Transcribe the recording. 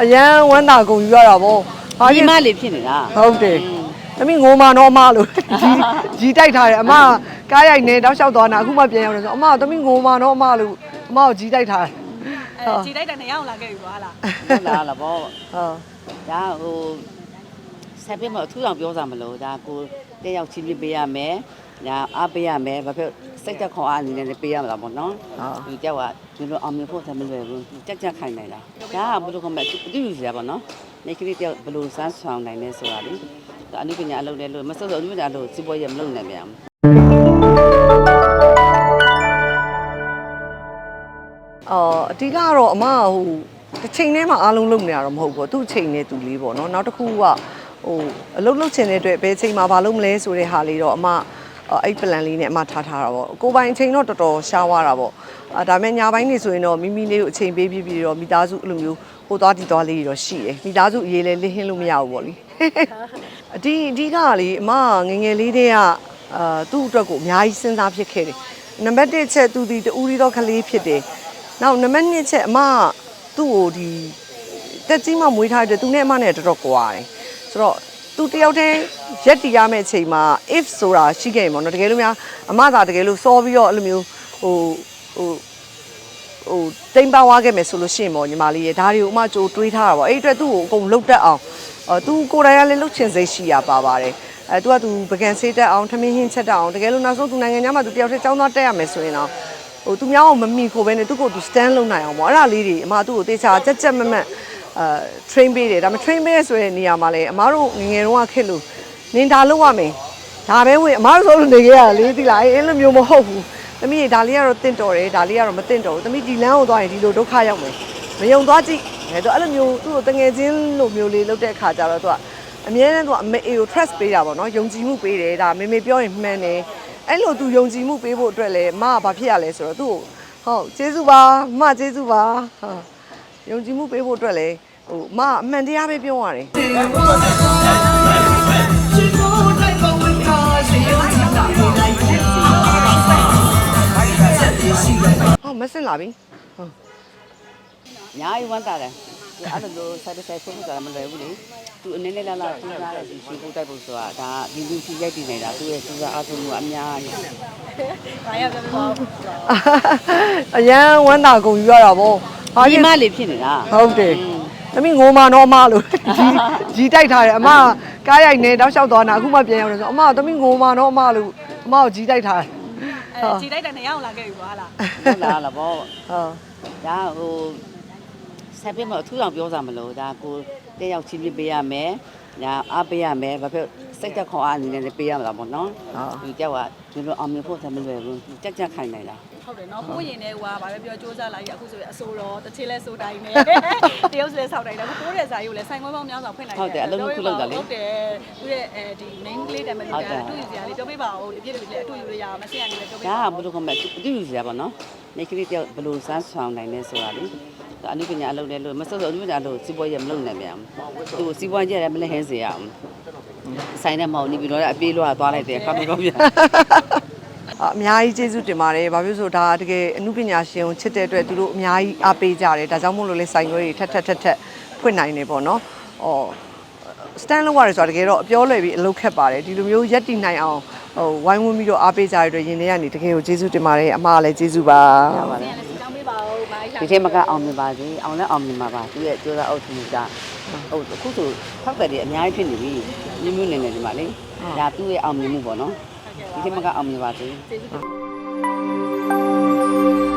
အရန်ဝမ်းသာကုန်ယူရတာဗောဟာဒီဒီမလေးဖြစ်နေတာဟုတ်တယ်သမီးငိုမာတော့အမလို့ကြီးကြီးတိုက်ထားတယ်အမကားရိုက်နေတောက်လျှောက်သွားတာအခုမှပြန်ရောက်တယ်ဆိုအမသမီးငိုမာတော့အမလို့အမကိုကြီးတိုက်ထားတယ်အဲခြေတိုက်တဲ့နေရာကိုလာခဲ့ပြီကွာလားဟုတ်လားလားဗောဟုတ်ဒါဟိုဆက်ပြမအထူးအောင်ပြောစားမလို့ဒါကိုတက်ရောက်ချင်းပြပေးရမယ် ညာအားပေးရမယ်ဘာဖြစ်စိတ်သက်ခွန်အားအနေနဲ့လည်းပေးရမှာပေါ့နော်ဒီကြောက်ကဒီလိုအောင်မြင်ဖို့ဆက်မလွယ်ဘူးကြက်ကြက်ခိုင်နိုင်တာဒါကဘယ်လိုခေါ်မလဲတူယူစရာပေါ့နော်နေကလေးတယောက်ဘယ်လိုစမ်းဆောင်နိုင်လဲဆိုတာလေဒါအနုပညာအလုပ်လဲလို့မစောစောအနုပညာလို့စီးပွားရေးမလုပ်နိုင်ပြန်ဘူးအော်အဓိကကတော့အမကဟိုတစ်ချိန်ထဲမှာအားလုံးလုပ်နေရတော့မဟုတ်ဘူးသူ့ချိန်နဲ့သူလေးပေါ့နော်နောက်တစ်ခုကဟိုအလုပ်လုပ်ချင်တဲ့အတွက်ဘယ်ချိန်မှာမလုပ်မလဲဆိုတဲ့ဟာလေးတော့အမ အဲ့ plan လေးနဲ့အမထားထားတာပေါ့ကိုယ်ပိုင်အချိန်တော့တော်တော်ရှားသွားတာပေါ့အဲဒါပေမဲ့ညာပိုင်းနေဆိုရင်တော့မိမိလေးကိုအချိန်ပေးပြီးပြီးတော့မိသားစုအဲ့လိုမျိုးဟိုသွားဒီသွားလေးတွေတော့ရှိတယ်မိသားစုအရေးလဲလင်းဟင်းလို့မရဘူးပေါ့လေအဒီအဓိကကလေအမငယ်ငယ်လေးတည်းကအာသူ့အတွက်ကိုအများကြီးစဉ်းစားဖြစ်ခဲ့တယ်နံပါတ်1ချက်သူဒီတူရီတော့ကလေးဖြစ်တယ်နောက်နံပါတ်2ချက်အမကသူ့ကိုဒီတက်ကြီးမှမွေးထားတဲ့သူနဲ့အမနဲ့တော်တော်ကွာတယ်ဆိုတော့ သူတယောက်တည်းရက်တီရမယ့်အချိန်မှာ if ဆိုတာရှိခဲ့ရင်ပေါ့နော်တကယ်လို့များအမသာတကယ်လို့စောပြီးတော့အဲ့လိုမျိုးဟိုဟိုဟိုတိမ်ပါဝါခဲ့မယ်ဆိုလို့ရှိရင်ပေါ့ညီမလေးရေဒါတွေကိုအမကြိုတွေးထားတာပေါ့အဲ့ဒီအတွက်သူ့ကိုအကုန်လုတ်တက်အောင်အဲသူကိုယ်တိုင်ကလည်းလုတ်ချင်စိတ်ရှိရပါပါတယ်အဲသူကသူပကံဆေးတက်အောင်ထမင်းဟင်းချက်တက်အောင်တကယ်လို့နောက်ဆုံးသူနိုင်ငံခြားမှာသူတယောက်တည်းចောင်းသားတက်ရမယ်ဆိုရင်တော့ဟိုသူများအောင်မမိခိုးပဲနဲ့သူ့ကိုသူ stand လုပ်နိုင်အောင်ပေါ့အဲ့ဒါလေးတွေအမသူ့ကိုတေချာကြက်ကြက်မမတ် အာ train ပေးတယ်ဒါပေမဲ့ train ပေးရဆိုတဲ့နေရာမှာလည်းအမတို့ငယ်ငယ်တုန်းကခက်လို့နင်ဒါလုပ်ရမယ်ဒါပဲဝင်အမတို့ဆိုလို့နေခဲ့ရတာလေဒီလားအဲ့လိုမျိုးမဟုတ်ဘူးသမီးရေဒါလေးကတော့တင့်တော်တယ်ဒါလေးကတော့မတင့်တော်ဘူးသမီးဒီလမ်းကိုသွားရင်ဒီလိုဒုက္ခရောက်မယ်မယုံသွားကြည့်အဲတော့အဲ့လိုမျိုးသူ့ကိုတငယ်ချင်းလိုမျိုးလေးလုပ်တဲ့အခါကျတော့သူကအမြဲတမ်းသူကအမေအေကို trust ပေးတာပေါ့နော်ယုံကြည်မှုပေးတယ်ဒါမေမေပြောရင်မှန်တယ်အဲ့လိုသူယုံကြည်မှုပေးဖို့အတွက်လည်းမကဘာဖြစ်ရလဲဆိုတော့သူ့ကိုဟုတ်ကျေးဇူးပါမကျေးဇူးပါဟာ ယုံကြည်မှုပေးဖို့အတွက်လည်းဟိုမအမှန်တရားပဲပြောရတယ်ဟောမစင်လာပြီဟုတ်အများကြီးဝမ်းသာတယ်ဒီအဲ့လိုလိုဆက်တစ်ဆက်ဆုံးဆိုတာမလွယ်ဘူးလေသူအနေနဲ့လာလာကြိုးစားတဲ့ဒီရှင်ကိုတိုက်ဖို့ဆိုတာဒါဒီလူရှိရိုက်တည်နေတာသူရဲ့စူးစမ်းအားထုတ်မှုအများကြီး။ဘာရပြောပြောအရန်ဝမ်းသာကုန်ယူရတာဗော ဟာဒီဒီမလေးဖြစ်နေတာဟုတ်တယ်သမီးငိုမာတော့အမလို့ကြီးကြီးတိုက်ထားတယ်အမကားရိုက်နေတောက်လျှောက်သွားတာအခုမှပြန်ရောက်တယ်ဆိုအမသမီးငိုမာတော့အမလို့အမကိုကြီးတိုက်ထားတယ်အဲခြေတိုက်တဲ့နေရာကိုလာခဲ့ပြီကွာလားဟုတ်လားလားဗောဟုတ်ဒါဟိုဆက်ပြမအထူးအောင်ပြောစားမလို့ဒါကိုတက်ရောက်ချင်းပြပေးရမယ် ညာအားပေးရမယ်ဘာဖြစ်စိတ်သက်ခွန်အားအနေနဲ့လည်းပေးရမှာပေါ့နော်ဒီကြောက်ကဒီလိုအောင်မြင်ဖို့ဆက်မလွယ်ဘူးကြက်ကြက်ခိုင်နိုင်တာဟုတ်တယ်နော်ကိုရင်နဲ့ဟိုကဘာပဲပြောစူးစမ်းလိုက်အခုဆိုရင်အဆိုတော့တစ်ချင်းလဲစိုးတိုင်းနဲ့တရုပ်လဲဆောက်တိုင်းတယ်အခုကိုးတဲ့ဇာကြီးကိုလည်းဆိုင်ခွဲပေါင်းများစွာဖွင့်နိုင်ဟုတ်တယ်သူရဲ့အဲဒီ main လေးတယ်မလို့ကအတူယူစရာလေးပြောပြပါဦးဒီပြည့်တွေလည်းအတူယူရရမဆင်ရနေပဲပြောပြဒါပါကဘယ်လိုခေါ်မလဲတူယူစရာပေါ့နော်နေကလေးတယောက်ဘယ်လိုစမ်းဆောင်နိုင်လဲဆိုတာလေဒါ အနုပညာအလုပ်လဲလို့မစောစောအနုပညာလို့စီးပွားရေးမလုပ်နိုင်ပြန်ဘူးသူစီးပွားရေးလည်းမလဲဟင်းစေရအောင်ဆိုင်နဲ့မဟုတ်နေပြီးတော့အပြေးလွှာသွားလိုက်တယ်ခါမတော့ပြန်အများကြီးကျေးဇူးတင်ပါတယ်။ဘာဖြစ်လို့ဆိုဒါတကယ်အမှုပညာရှင်ကိုချစ်တဲ့အတွက်သူတို့အများကြီးအားပေးကြတယ်။ဒါကြောင့်မို့လို့လေဆိုင်ရွက်တွေထက်ထက်ထက်ထက်ဖွင့်နိုင်နေပေါ့နော်။အော် stand လောက်ရတယ်ဆိုတာတကယ်တော့အပြောလွယ်ပြီးအလုပ်ခက်ပါတယ်။ဒီလိုမျိုးရက်တည်နိုင်အောင်ဟိုဝိုင်းဝန်းပြီးတော့အားပေးကြရတဲ့အတွက်ရင်ထဲကနေတကယ်ကိုကျေးဇူးတင်ပါတယ်။အမကလည်းကျေးဇူးပါ။ရပါတဆင်ယ် ရလည်းစီကောင်းပေးပါဦးဘာကြီးဒီထဲမှာကအောင်မြင်ပါစေအောင်လဲအောင်မြင်ပါပါသူရဲ့ကြိုးစားအုပ်စုကဟုတ်အခုဆိုဖောက်တယ်တွေအများကြီးဖြစ်နေပြီမျိုးမျိုးနေနေဒီမှာလေဒါသူ့ရဲ့အောင်မြင်မှုပေါ့နော်ဒီထဲမှာကအောင်မြင်ပါစေကျေးဇူးတင်